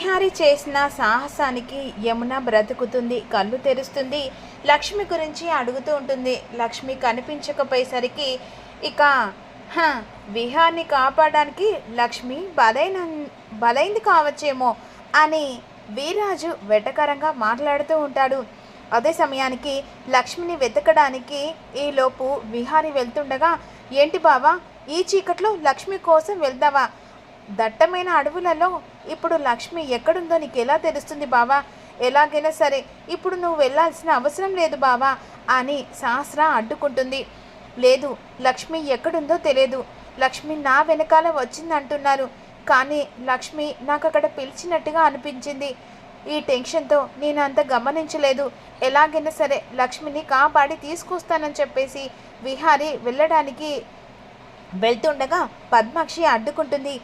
Carry చేసిన సాహసానికి యమున బ్రతుకుతుంది కళ్ళు తెరుస్తుంది. లక్ష్మి గురించి అడుగుతూ ఉంటుంది. లక్ష్మి కనిపించకపోయేసరికి ఇక విహాన్ని కాపాడడానికి లక్ష్మి బలైన బలైంది కావచ్చేమో అని వీరాజు వెటకరంగా మాట్లాడుతూ ఉంటాడు. అదే సమయానికి లక్ష్మిని వెతకడానికి ఈలోపు విహారి వెళ్తుండగా ఏంటి బావా ఈ చీకట్లో లక్ష్మి కోసం వెళ్దావా దట్టమైన అడవులలో ఇప్పుడు లక్ష్మి ఎక్కడుందో నీకు ఎలా తెలుస్తుంది బావా? ఎలాగైనా సరే ఇప్పుడు నువ్వు వెళ్ళాల్సిన అవసరం లేదు బావా అని సహస్ర అడ్డుకుంటుంది. లేదు లక్ష్మి ఎక్కడుందో తెలియదు. లక్ష్మి నా వెనకాల వచ్చిందంటున్నారు. కానీ లక్ష్మి నాకు అక్కడ పిలిచినట్టుగా అనిపించింది. ఈ టెన్షన్తో నేను అంత గమనించలేదు. ఎలాగైనా సరే లక్ష్మిని కాపాడి తీసుకొస్తానని చెప్పేసి విహారి వెళ్ళడానికి వెళ్తుండగా పద్మాక్షి అడ్డుకుంటుంది.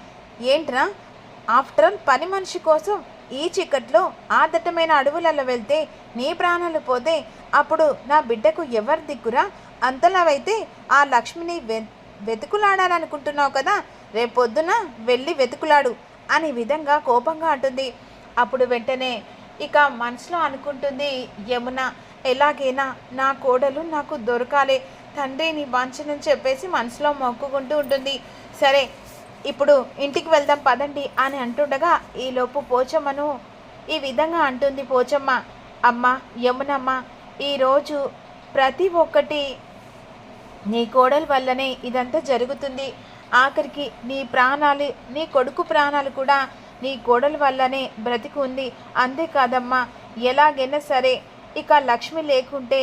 ఏంట్రా? ఆఫ్టర్ ఆల్ పని మనిషి కోసం ఈ చీకట్లో ఆ దట్టమైన అడవులలో వెళ్తే నీ ప్రాణాలు పోతే అప్పుడు నా బిడ్డకు ఎవరు దిక్కురా? అంతలావైతే ఆ లక్ష్మిని వె వెతుకులాడాలనుకుంటున్నావు కదా? రేపొద్దున వెళ్ళి వెతుకులాడు అనే విధంగా కోపంగా అంటుంది. అప్పుడు వెంటనే ఇక మనసులో అనుకుంటుంది యమున ఎలాగైనా నా కోడలు నాకు దొరకాలి. తండ్రి నీ వాంఛనని చెప్పేసి మనసులో మొక్కుకుంటూ ఉంటుంది. సరే ఇప్పుడు ఇంటికి వెళ్దాం పదండి అని అంటుండగా ఈలోపు పోచమ్మను ఈ విధంగా అంటుంది పోచమ్మ. అమ్మ యమునమ్మ ఈరోజు ప్రతి ఒక్కటి నీ కోడల వల్లనే ఇదంతా జరుగుతుంది. ఆఖరికి నీ ప్రాణాలు నీ కొడుకు ప్రాణాలు కూడా నీ కోడల వల్లనే బ్రతికి ఉంది అంతేకాదమ్మా ఎలాగైనా సరే ఇక లక్ష్మి లేకుంటే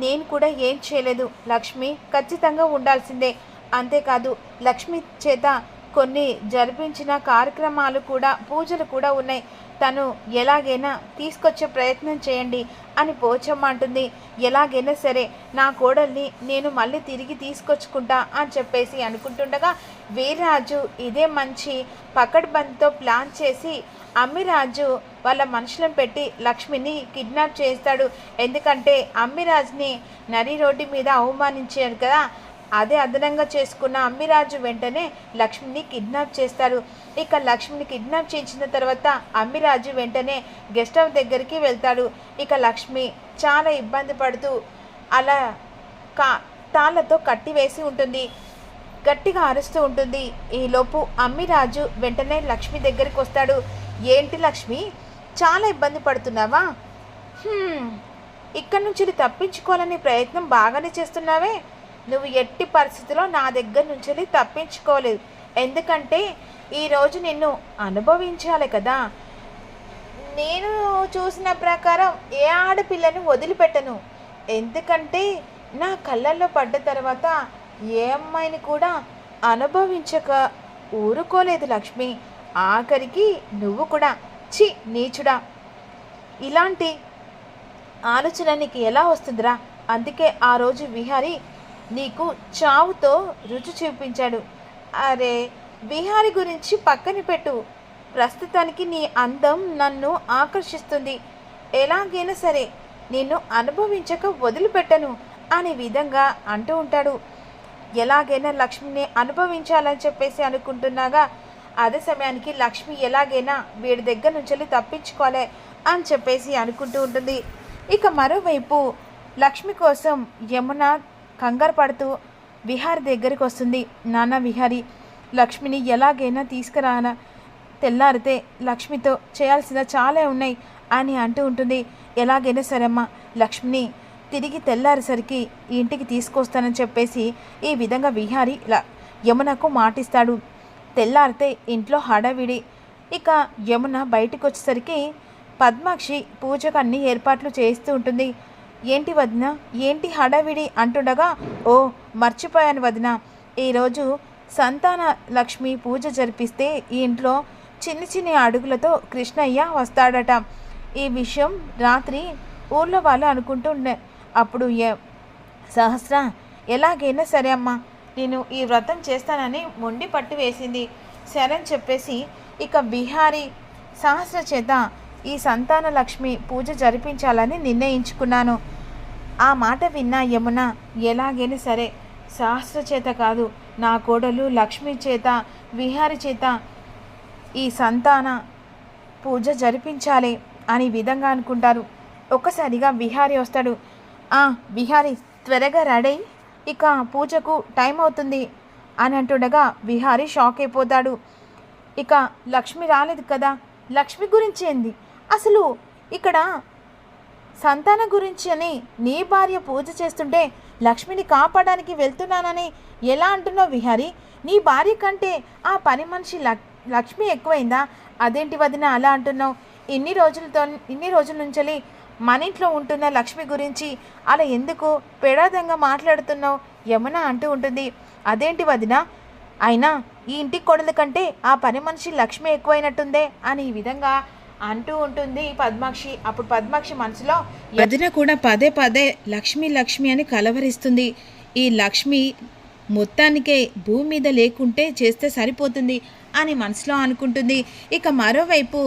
నేను కూడా ఏం చేయలేదు. లక్ష్మి ఖచ్చితంగా ఉండాల్సిందే. అంతేకాదు లక్ష్మి చేత కొన్ని జరిపించిన కార్యక్రమాలు కూడా పూజలు కూడా ఉన్నాయి. తను ఎలాగైనా తీసుకొచ్చే ప్రయత్నం చేయండి అని పోచమ్మ అంటుంది. ఎలాగైనా సరే నా కోడల్ని నేను మళ్ళీ తిరిగి తీసుకొచ్చుకుంటా అని చెప్పేసి అనుకుంటుండగా వీరరాజు ఇదే మంచి పకడ్బంద్తో ప్లాన్ చేసి అమ్మిరాజు వాళ్ళ మనుషులను పెట్టి లక్ష్మిని కిడ్నాప్ చేస్తాడు ఎందుకంటే అమ్మిరాజుని నరి రోడ్డు మీద అవమానించారు కదా అదే అదనంగా చేసుకున్న అమ్మిరాజు వెంటనే లక్ష్మిని కిడ్నాప్ చేస్తారు. ఇక లక్ష్మిని కిడ్నాప్ చేసిన తర్వాత అమ్మిరాజు వెంటనే గెస్ట్ హౌస్ దగ్గరికి వెళ్తాడు. ఇక లక్ష్మి చాలా ఇబ్బంది పడుతూ అలా కా తాళ్ళతో కట్టివేసి ఉంటుంది. గట్టిగా అరుస్తూ ఉంటుంది. ఈలోపు అమ్మిరాజు వెంటనే లక్ష్మి దగ్గరికి వస్తాడు. ఏంటి లక్ష్మి? చాలా ఇబ్బంది పడుతున్నావా? ఇక్కడి నుంచి తప్పించుకోవాలనే ప్రయత్నం బాగానే చేస్తున్నావే. నువ్వు ఎట్టి పరిస్థితిలో నా దగ్గర నుంచి తప్పించుకోలేదు. ఎందుకంటే ఈరోజు నిన్ను అనుభవించాలి కదా. నేను చూసిన ప్రకారం ఏ ఆడపిల్లను వదిలిపెట్టను. ఎందుకంటే నా కళ్ళల్లో పడ్డ తర్వాత ఏ అమ్మాయిని కూడా అనుభవించక ఊరుకోలేదు లక్ష్మి. ఆఖరికి నువ్వు కూడా. చి నీచుడా. ఇలాంటి ఆలోచన నీకు ఎలా వస్తుందిరా? అందుకే ఆ రోజు విహారి నీకు చావుతో రుచి చూపించాడు. అరే బీహారీ గురించి పక్కన పెట్టు. ప్రస్తుతానికి నీ అందం నన్ను ఆకర్షిస్తుంది. ఎలాగైనా సరే నిన్ను అనుభవించక వదిలిపెట్టను అనే విధంగా అంటూ ఉంటాడు. ఎలాగైనా లక్ష్మిని అనుభవించాలని చెప్పేసి అనుకుంటున్నాగా అదే సమయానికి లక్ష్మి ఎలాగైనా వీడి దగ్గర నుంచి వెళ్ళి తప్పించుకోలే అని చెప్పేసి అనుకుంటూ ఉంటుంది. ఇక మరోవైపు లక్ష్మి కోసం యమున కంగారు పడుతూ విహారి దగ్గరికి వస్తుంది. నాన్న విహారి లక్ష్మిని ఎలాగైనా తీసుకురానా? తెల్లారితే లక్ష్మితో చేయాల్సిన చాలా ఉన్నాయి అని అంటూ ఉంటుంది. ఎలాగైనా సరేమ్మా లక్ష్మిని తిరిగి తెల్లారేసరికి ఇంటికి తీసుకొస్తానని చెప్పేసి ఈ విధంగా విహారి యమునకు మాటిస్తాడు. తెల్లారితే ఇంట్లో హడావిడి. ఇక యమున బయటకు వచ్చేసరికి పద్మాక్షి పూజకు అన్ని ఏర్పాట్లు చేస్తూ ఉంటుంది. ఏంటి వదిన? ఏంటి హడావిడి? అంటుండగా ఓ మర్చిపోయాను వదిన. ఈరోజు సంతాన లక్ష్మి పూజ జరిపిస్తే ఈ ఇంట్లో చిన్ని చిన్ని అడుగులతో కృష్ణయ్య వస్తాడట. ఈ విషయం రాత్రి ఊర్లో వాళ్ళు అనుకుంటుండే అప్పుడు ఎ- సహస్ర ఎలాగైనా సరే అమ్మా నేను ఈ వ్రతం చేస్తానని మొండి పట్టు వేసింది. సరే అని చెప్పేసి ఇక బిహారీ సహస్ర చేత ఈ సంతాన లక్ష్మి పూజ జరిపించాలని నిర్ణయించుకున్నాను. ఆ మాట విన్న యమున ఎలాగైనా సరే సహస్ర చేత కాదు నా కోడలు లక్ష్మి చేత విహారి చేత ఈ సంతాన పూజ జరిపించాలి అని విధంగా అనుకుంటారు. ఒక్కసారిగా విహారి వస్తాడు. ఆ విహారి త్వరగా రెడీ ఇక పూజకు టైం అవుతుంది అని అంటుండగా విహారీ షాక్ అయిపోతాడు. ఇక లక్ష్మి రాలేదు కదా లక్ష్మి గురించి ఏంది? అసలు ఇక్కడ సంతాన గురించి అని నీ భార్య పూజ చేస్తుంటే లక్ష్మిని కాపాడడానికి వెళ్తున్నానని ఎలా అంటున్నావు విహారి? నీ భార్య కంటే ఆ పని మనిషి లక్ లక్ష్మి ఎక్కువైందా? అదేంటి వదిన అలా అంటున్నావు? ఇన్ని రోజులతో ఇన్ని రోజుల నుంచి మన ఇంట్లో ఉంటున్న లక్ష్మి గురించి అలా ఎందుకు పెడాదంగా మాట్లాడుతున్నావు? యమున అంటూ ఉంటుంది. అదేంటి వదిన? అయినా ఈ ఇంటి కొడల కంటే ఆ పని మనిషి లక్ష్మి ఎక్కువైనట్టుందే అని ఈ విధంగా అంటూ ఉంటుంది పద్మాక్షి. అప్పుడు పద్మాక్షి మనసులో వదిన కూడా పదే పదే లక్ష్మి లక్ష్మి అని కలవరిస్తుంది. ఈ లక్ష్మి మొత్తానికే భూమి మీద లేకుంటే చేస్తే సరిపోతుంది అని మనసులో అనుకుంటుంది. ఇక మరోవైపు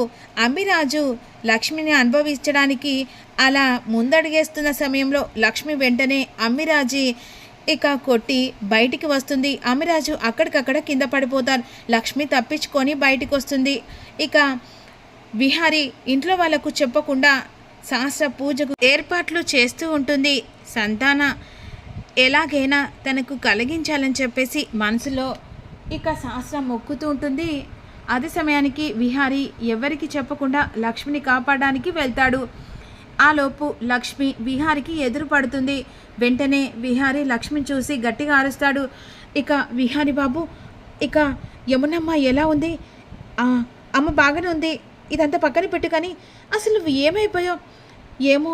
అమ్మిరాజు లక్ష్మిని అనుభవించడానికి అలా ముందడుగేస్తున్న సమయంలో లక్ష్మి వెంటనే అమ్మిరాజి ఇక కొట్టి బయటికి వస్తుంది. అమ్మిరాజు అక్కడికక్కడ కింద పడిపోతారు లక్ష్మి తప్పించుకొని బయటికి వస్తుంది. ఇక విహారి ఇంట్లో వాళ్ళకు చెప్పకుండా సహస్ర పూజకు ఏర్పాట్లు చేస్తూ ఉంటుంది. సంతాన ఎలాగైనా తనకు కలిగించాలని చెప్పేసి మనసులో ఇక సహస్రం మొక్కుతూ ఉంటుంది. అదే సమయానికి విహారి ఎవరికి చెప్పకుండా లక్ష్మిని కాపాడడానికి వెళ్తాడు. ఆలోపు లక్ష్మి విహారికి ఎదురు పడుతుంది. వెంటనే విహారి లక్ష్మిని చూసి గట్టిగా అరుస్తాడు. ఇక విహారి బాబు ఇక యమునమ్మ ఎలా ఉంది? అమ్మ బాగానే ఉంది. ఇదంతా పక్కన పెట్టు కానీ అసలు నువ్వు ఏమైపోయావు? ఏమో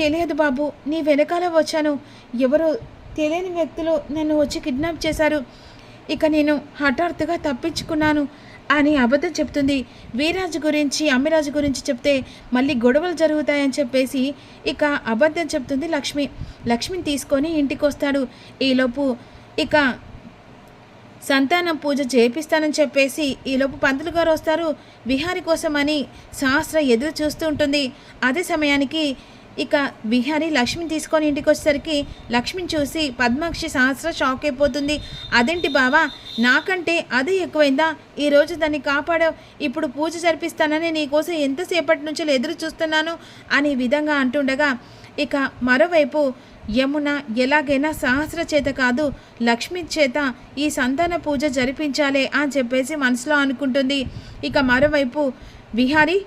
తెలియదు బాబు నీ వెనకాల వచ్చాను. ఎవరో తెలియని వ్యక్తులు నన్ను వచ్చి కిడ్నాప్ చేశారు. ఇక నేను హఠాత్తుగా తప్పించుకున్నాను అని అబద్ధం చెప్తుంది. వీరాజు గురించి అమ్మిరాజు గురించి చెప్తే మళ్ళీ గొడవలు జరుగుతాయని చెప్పేసి ఇక అబద్ధం చెప్తుంది లక్ష్మి. లక్ష్మిని తీసుకొని ఇంటికి వస్తాడు ఈలోపు ఇక సంతానం పూజ చేపిస్తానని చెప్పేసి ఈలోపు పంతులు గారు వస్తారు. విహారి కోసమని శాస్త్ర ఎదురు చూస్తూ ఉంటుంది. అదే సమయానికి ఇక విహారి లక్ష్మిని తీసుకొని ఇంటికి వచ్చేసరికి లక్ష్మిని చూసి పద్మాక్షి సహస్ర షాక్ అయిపోతుంది. అదేంటి బావా నాకంటే అదే ఎక్కువైందా? ఈరోజు దాన్ని కాపాడావు. ఇప్పుడు పూజ జరిపిస్తానని నీకోసం ఎంతసేపటి నుంచి ఎదురు చూస్తున్నాను అనే విధంగా అంటుండగా ఇక మరోవైపు యమున ఎలాగైనా సహస్ర చేత కాదు లక్ష్మి చేత ఈ సంతాన పూజ జరిపించాలే అని చెప్పేసి మనసులో అనుకుంటుంది. ఇక మరోవైపు విహారీ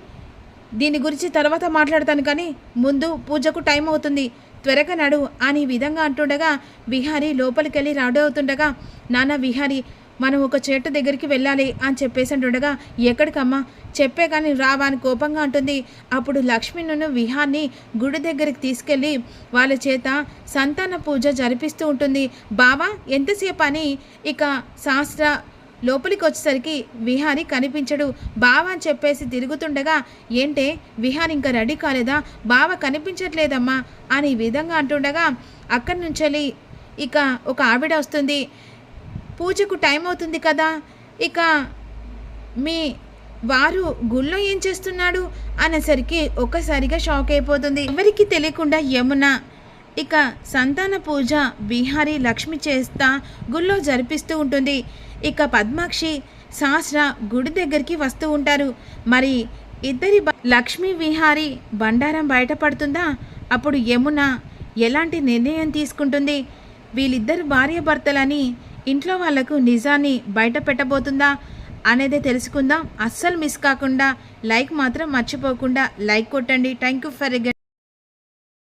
దీని గురించి తర్వాత మాట్లాడతాను కానీ ముందు పూజకు టైం అవుతుంది. త్వరగా నడు అని విధంగా అంటుండగా విహారీ లోపలికి వెళ్ళి అవుతుండగా నాన్న విహారీ మనం ఒక చెట్టు దగ్గరికి వెళ్ళాలి అని చెప్పేసి అంటుండగా ఎక్కడికమ్మా? చెప్పే కానీ రావా అని కోపంగా అంటుంది. అప్పుడు లక్ష్మిను విహాన్ని గుడి దగ్గరికి తీసుకెళ్ళి వాళ్ళ చేత సంతాన పూజ జరిపిస్తూ ఉంటుంది. బావా ఎంతసేపు అని? ఇక శాస్త్ర లోపలికి వచ్చేసరికి విహారి కనిపించడు. బావ అని చెప్పేసి తిరుగుతుండగా ఏంటే విహారి ఇంకా రెడీ కాలేదా? బావ కనిపించట్లేదమ్మా అని ఈ విధంగా అంటుండగా అక్కడి నుంచి ఇక ఒక ఆవిడ వస్తుంది. పూజకు టైం అవుతుంది కదా? ఇక మీ వారు గుళ్ళో ఏం చేస్తున్నాడు? అనేసరికి ఒక్కసారిగా షాక్ అయిపోతుంది. ఎవరికి తెలియకుండా యమున ఇక సంతాన పూజ బీహారీ లక్ష్మి చేస్తా గుళ్ళో జరిపిస్తూ ఉంటుంది. ఇక పద్మాక్షి సహస్ర గుడి దగ్గరికి వస్తూ ఉంటారు. మరి ఇద్దరి బ- లక్ష్మి విహారీ బండారం బయటపడుతుందా అప్పుడు యమున ఎలాంటి నిర్ణయం తీసుకుంటుంది? వీళ్ళిద్దరు భార్యాభర్తలని ఇంట్లో వాళ్ళకు నిజాన్ని బయట పెట్టబోతుందా అనేది తెలుసుకుందాం. అస్సలు మిస్ కాకుండా లైక్ మాత్రం మర్చిపోకుండా లైక్ కొట్టండి. Thank you for